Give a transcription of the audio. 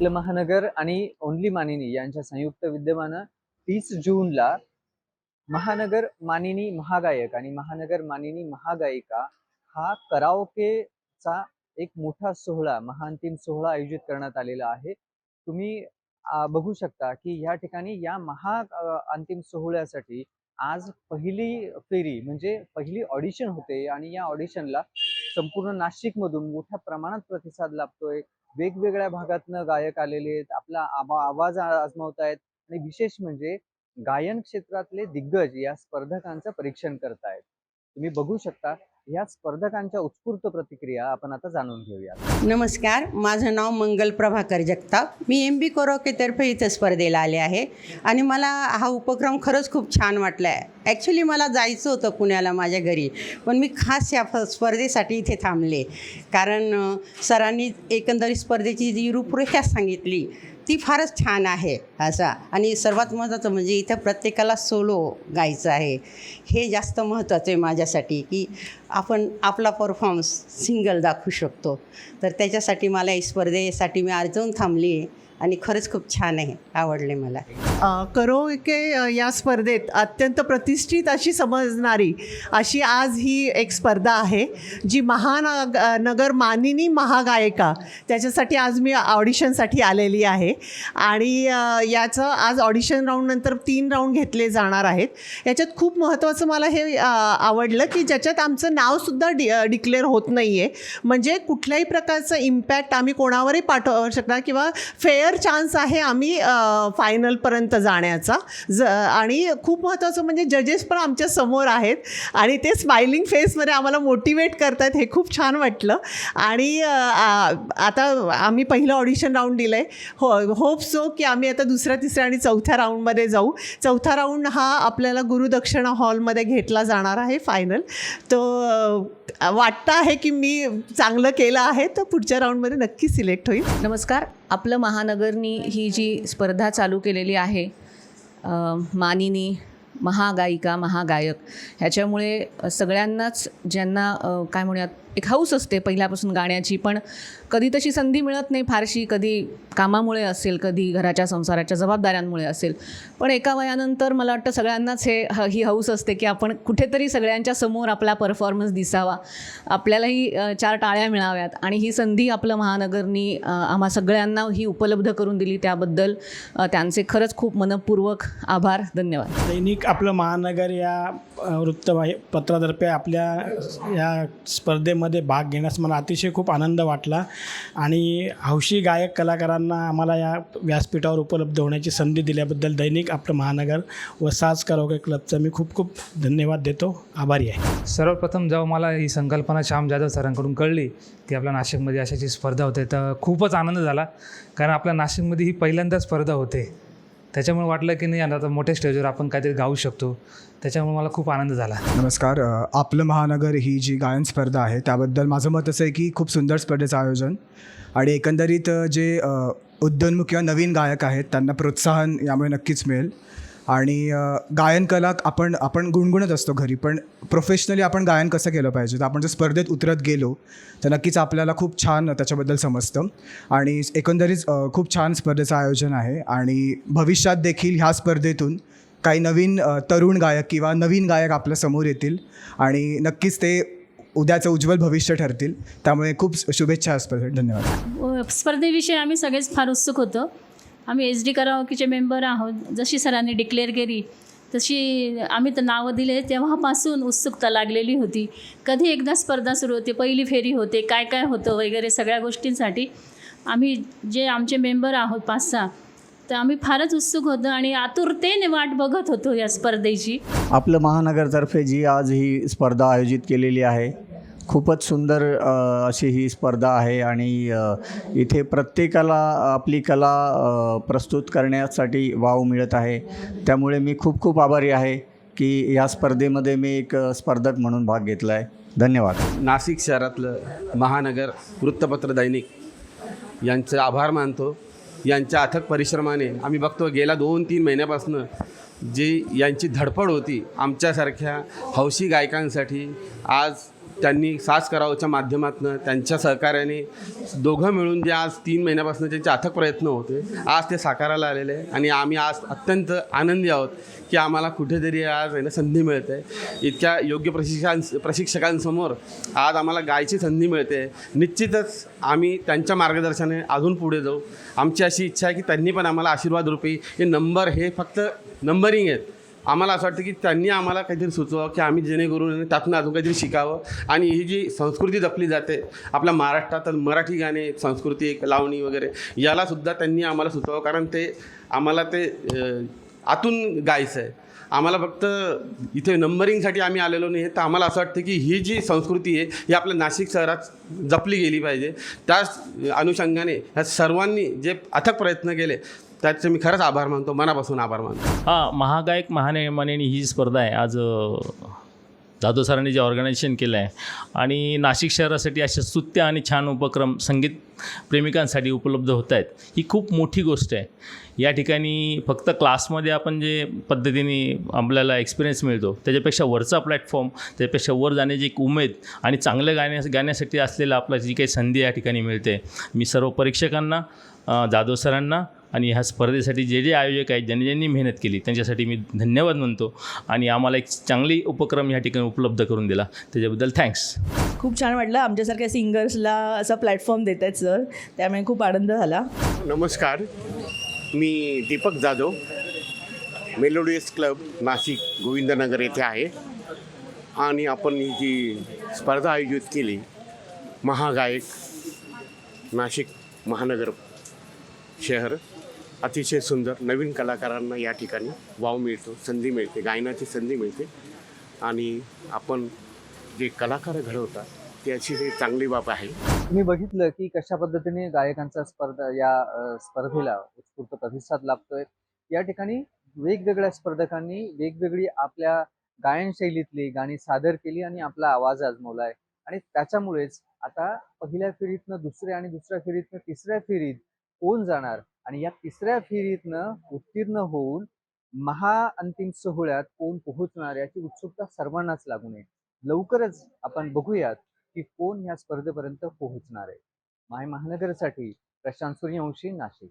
आपलं महानगर आणि ओनली मानिनी यांच्या संयुक्त विद्यमानं तीस जूनला महानगर मानिनी महागायक आणि महानगर मानिनी महागायिका हा कराओकेचा एक मोठा सोहळा महाअंतिम सोहळा आयोजित करण्यात आलेला आहे. तुम्ही बघू शकता की या ठिकाणी या महा अंतिम सोहळ्यासाठी आज पहिली फेरी म्हणजे पहिली ऑडिशन होते आणि या ऑडिशनला संपूर्ण नाशिकमधून मोठ्या प्रमाणात प्रतिसाद लाभतोय. वेगवेगळ्या भागातनं गायक आलेले आहेत. आपला आवा आवाज आजमावत आहेत आणि विशेष म्हणजे गायन क्षेत्रातले दिग्गज या स्पर्धकांचं परीक्षण करतायत. तुम्ही बघू शकता या स्पर्धकांच्या उत्स्फूर्त प्रतिक्रिया आपण आता जाणून घेऊया नमस्कार माझं नाव मंगल प्रभाकर जगताप. मी एम बी कोरोकेतर्फे इथं स्पर्धेला आले आहे आणि मला हा उपक्रम खरंच खूप छान वाटला आहे ॲक्च्युली मला जायचं होतं पुण्याला माझ्या घरी पण मी खास या फ- स्पर्धेसाठी इथे थांबले. कारण सरांनी एकंदरीत स्पर्धेची जी रूपरेषा सांगितली ती फारच छान आहे असा. आणि सर्वात महत्त्वाचं म्हणजे इथं प्रत्येकाला सोलो गायचं आहे. हे जास्त महत्त्वाचं आहे माझ्यासाठी की आपण आपला परफॉर्मन्स सिंगल दाखवू शकतो. तर त्याच्यासाठी मला या स्पर्धेसाठी मी अर्जवून थांबली आहे आणि खरंच खूप छान आहे आवडले मला. अ, करोके या स्पर्धेत अत्यंत प्रतिष्ठित अशी समजणारी अशी आज ही एक स्पर्धा आहे जी महानग नगर मानिनी महागायिका. त्याच्यासाठी आज मी ऑडिशनसाठी आलेली आहे आणि याचं आज ऑडिशन राऊंडनंतर तीन राऊंड घेतले जाणार आहेत. याच्यात खूप महत्त्वाचं मला हे आवडलं की ज्याच्यात आमचं नावसुद्धा डि डिक्लेअर होत नाही आहे म्हणजे कुठल्याही प्रकारचं इम्पॅक्ट आम्ही कोणावरही पाठवू शकणार किंवा फेअर चान्स आहे आम्ही फायनलपर्यंत जाण्याचा. ज आणि खूप महत्त्वाचं म्हणजे जजेस पण आमच्यासमोर आहेत. आणि ते स्माइलिंग फेसमध्ये आम्हाला मोटिवेट करतात हे खूप छान वाटलं. आणि आता आम्ही पहिलं ऑडिशन राऊंड दिलं आहे हो होप सो की आम्ही आता दुसऱ्या तिसऱ्या आणि चौथ्या राऊंडमध्ये जाऊ. चौथा राऊंड हा आपल्याला गुरुदक्षिणा हॉलमध्ये घेतला जाणार आहे फायनल तो वाटतं आहे की मी चांगलं केलं आहे तर पुढच्या राऊंडमध्ये नक्की सिलेक्ट होईल. नमस्कार. आपलं महानगरनी ही जी स्पर्धा चालू केलेली आहे मानिनी महागायिका महागायक ह्याच्यामुळे सगळ्यांनाच ज्यांना काय म्हणूयात एक हौस असते पहिल्यापासून गाण्याची पण कधी तशी संधी मिळत नाही फारशी कधी कामामुळे असेल कधी घराच्या संसाराच्या जबाबदाऱ्यांमुळे असेल. पण एका वयानंतर मला वाटतं सगळ्यांनाच हे ह ही हौस असते की आपण कुठेतरी सगळ्यांच्या समोर आपला परफॉर्मन्स दिसावा. आपल्यालाही चार टाळ्या मिळाव्यात आणि ही संधी आपलं महानगरनी आम्हा सगळ्यांना ही उपलब्ध करून दिली त्याबद्दल त्यांचे खरंच खूप मनपूर्वक आभार धन्यवाद. दैनिक आपलं महानगर या अ, वृत्तवाहि पत्रातर्फे आपल्या या स्पर्धेमध्ये भाग घेण्यास मला अतिशय खूप आनंद वाटला. आणि हौशी गायक कलाकारांना आम्हाला या व्यासपीठावर उपलब्ध होण्याची संधी दिल्याबद्दल दैनिक आपलं महानगर व साज करोगे क्लबचा मी खूप खूप धन्यवाद देतो. आभारी आहे. सर्वप्रथम जेव्हा मला ही संकल्पना श्याम जाधव सरांकडून कळली की आपल्या नाशिकमध्ये अशाची स्पर्धा होते तर खूपच आनंद झाला. कारण आपल्या नाशिकमध्ये ही पहिल्यांदाच स्पर्धा होते. त्याच्यामुळे वाटलं की नाही आता मोठ्या स्टेजवर आपण काहीतरी गाऊ शकतो. त्याच्यामुळे मला खूप आनंद झाला. नमस्कार. आपलं महानगर ही जी गायन स्पर्धा आहे त्याबद्दल माझं मत असं आहे की खूप सुंदर स्पर्धेचं आयोजन आणि एकंदरीत जे उद्योन्मुख किंवा नवीन गायक आहेत त्यांना प्रोत्साहन यामुळे नक्कीच मिळेल. आणि गायनकला गायन कला आपण आपण गुणगुणत असतो घरी पण प्रोफेशनली आपण गायन कसं केलं पाहिजे? तर आपण जर स्पर्धेत उतरत गेलो तर नक्कीच आपल्याला खूप छान त्याच्याबद्दल समजतं. आणि एकंदरीत खूप छान स्पर्धेचं आयोजन आहे. आणि भविष्यात देखील ह्या स्पर्धेतून काही नवीन तरुण गायक किंवा नवीन गायक आपल्यासमोर येतील. आणि नक्कीच ते उद्याचं उज्ज्वल भविष्य ठरतील. त्यामुळे खूप शुभेच्छा या स्पर्धेत. धन्यवाद. स्पर्धेविषयी आम्ही सगळेच फार उत्सुक होतो. आम्ही एच डी कराओकीचे मेंबर आहोत. जशी सरांनी डिक्लेअर केली तशी आम्ही तर नावं दिले. तेव्हापासून उत्सुकता लागलेली होती. कधी एकदा स्पर्धा सुरू होते पहिली फेरी होते काय काय होतं वगैरे सगळ्या गोष्टींसाठी आम्ही जे आमचे मेंबर आहोत पाच सहा तर आम्ही फारच उत्सुक होतो आणि आतुरतेने वाट बघत होतो या स्पर्धेची. आपलं महानगरतर्फे जी आज ही स्पर्धा आयोजित केलेली आहे खूपच सुंदर अशी ही स्पर्धा आहे आणि इथे प्रत्येकाला आपली कला प्रस्तुत करण्यासाठी वाव मिळत आहे. त्यामुळे मी खूप खूप आभारी आहे की या स्पर्धेमध्ये मी एक स्पर्धक म्हणून भाग घेतला आहे धन्यवाद. नाशिक शहरातलं महानगर वृत्तपत्र दैनिक यांचे आभार मानतो. यांच्या अथक परिश्रमाने आम्ही बघतो गेल्या दोन तीन महिन्यापासून जी यांची धडपड होती आमच्यासारख्या हौशी गायकांसाठी आज त्यांनी सास करावच्या माध्यमातून त्यांच्या सहकार्याने दोघं मिळून जे आज तीन महिन्यापासून त्यांचे अथक प्रयत्न होते आज ते साकारायला आलेले आहे. आणि आम्ही आज अत्यंत आनंदी आहोत की आम्हाला कुठेतरी आज आहे ना संधी मिळते. इतक्या योग्य प्रशिक्षकां प्रशिक्षकांसमोर आज आम्हाला गायची संधी मिळते. निश्चितच आम्ही त्यांच्या मार्गदर्शनाने अजून पुढे जाऊ. आमची अशी इच्छा आहे की त्यांनी पण आम्हाला आशीर्वाद रूपी हे नंबर हे फक्त नंबरिंग आहेत. आम्हाला असं वाटतं की त्यांनी आम्हाला काहीतरी सुचवावं की आम्ही जेणेकरून त्यातून अजून काहीतरी शिकावं. आणि ही जी संस्कृती जपली जाते आपल्या महाराष्ट्रात मराठी गाणे संस्कृती एक लावणी वगैरे यालासुद्धा त्यांनी आम्हाला सुचवावं. कारण ते आम्हाला ते आतून गायचं आहे. आम्हाला फक्त इथे नंबरिंगसाठी आम्ही आलेलो नाही तर आम्हाला असं वाटतं की ही जी संस्कृती आहे ही आपल्या नाशिक शहरात जपली गेली पाहिजे. त्याच अनुषंगाने ह्या सर्वांनी जे अथक प्रयत्न केले त्याचे मी खरंच आभार मानतो मनापासून आभार मानतो. हां महागायक महानियमाने ही स्पर्धा आहे आज अ, जाधव सरांनी जे ऑर्गनायझेशन केलं आहे आणि नाशिक शहरासाठी असे स्तुत्य आणि छान उपक्रम संगीत प्रेमिकांसाठी उपलब्ध होत आहेत ही खूप मोठी गोष्ट आहे. या ठिकाणी फक्त क्लासमध्ये आपण जे पद्धतीने आपल्याला एक्सपिरियन्स मिळतो त्याच्यापेक्षा वरचा प्लॅटफॉर्म त्याच्यापेक्षा वर जाण्याची एक उमेद आणि चांगलं गाण्या गाण्यासाठी असलेलं आपला जी काही संधी या ठिकाणी मिळते. मी सर्व परीक्षकांना जाधव सरांना आणि ह्या स्पर्धेसाठी जे जे आयोजक आहेत ज्यांनी ज्यांनी मेहनत केली त्यांच्यासाठी मी धन्यवाद म्हणतो. आणि आम्हाला एक चांगली उपक्रम या ठिकाणी उपलब्ध करून दिला. त्याच्याबद्दल थँक्स खूप छान वाटलं. आमच्यासारख्या सिंगर्सला असा प्लॅटफॉर्म देत आहेत सर त्यामुळे खूप आनंद झाला. नमस्कार. मी दीपक जाधव. मेलोडियस क्लब नाशिक गोविंदनगर येथे आहे. आणि आपण ही जी स्पर्धा आयोजित केली महागायक नाशिक महानगर शहर अतिशय सुंदर नवीन कलाकारांना या ठिकाणी वाव मिळतो संधी मिळते गायनाची संधी मिळते. आणि आपण जे कलाकार घडवतात त्याची ही चांगली बाब आहे. तुम्ही बघितलं की कशा पद्धतीने गायकांचा स्पर्धा या स्पर्धेला उत्स्फूर्त प्रतिसाद लाभतोय? या ठिकाणी वेगवेगळ्या स्पर्धकांनी वेगवेगळी आपल्या गायन शैलीतली गाणी सादर केली आणि आपला आवाज आजमवलाय. आणि त्याच्यामुळेच आता पहिल्या फेरीतनं दुसऱ्या आणि दुसऱ्या फेरीतनं तिसऱ्या फेरीत कोण जाणार? आणि या तिसऱ्या फेरीतनं उत्तीर्ण होऊन महाअंतिम सोहळ्यात कोण पोहोचणार याची उत्सुकता सर्वांनाच लागू नये लवकरच आपण बघूयात की कोण या स्पर्धेपर्यंत पोहोचणार आहे. माय महानगरसाठी प्रशांत सूर्यवंशी नाशिक.